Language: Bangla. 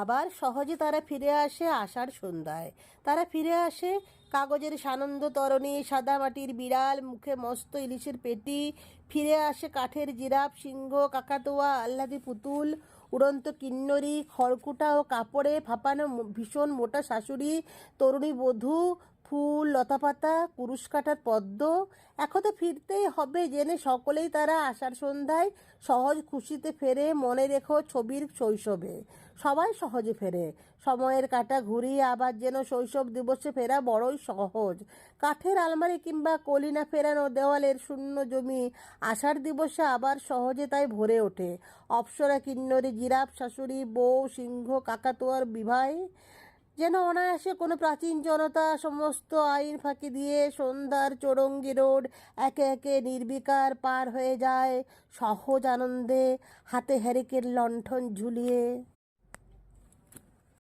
আবার সহজে তারা ফিরে আসে আষাঢ় সন্ধ্যায়। তারা ফিরে আসে কাগজের সানন্দ তরণী, সাদা মাটির বিড়াল, মুখে মস্ত ইলিশের পেটি। ফিরে আসে কাঠের জিরাফ, সিংহ, কাকাতোয়া, আহ্লাদি পুতুল, উড়ন্ত কিন্নরি, খড়কুটা ও কাপড়ে ফাঁপানো ভীষণ মোটা শাশুড়ি, তরুণী বধূ ফুল, লতাপাতা কুরুশ কাটার পদ্ম। এখন তো ফিরতেই হবে জেনে সকলেই তারা আষাঢ় সন্ধ্যায় সহজ খুশিতে ফেরে মনে রেখো ছবির শৈশবে। সবাই সহজে ফেরে। সময়ের কাটা ঘুরিয়ে আবার যেন শৈশব দিবসে ফেরা বড়ই সহজ। কাঠের আলমারি কিংবা কলিনা ফেরানো দেওয়ালের শূন্য জমি আষাঢ় দিবসে আবার সহজে তাই ভরে ওঠে। অপ্সরা কিন্নরি, জিরাফ, শাশুড়ি, বউ, সিংহ, কাকাতুয়ার বিবাহে যেন অনায়াসে কোনো প্রাচীন জনতা সমস্ত আইন ফাঁকি দিয়ে সন্ধ্যার চৌরঙ্গি রোড একে একে নির্বিকার পার হয়ে যায় সহজ আনন্দে হাতে হ্যারিকের লণ্ঠন ঝুলিয়ে।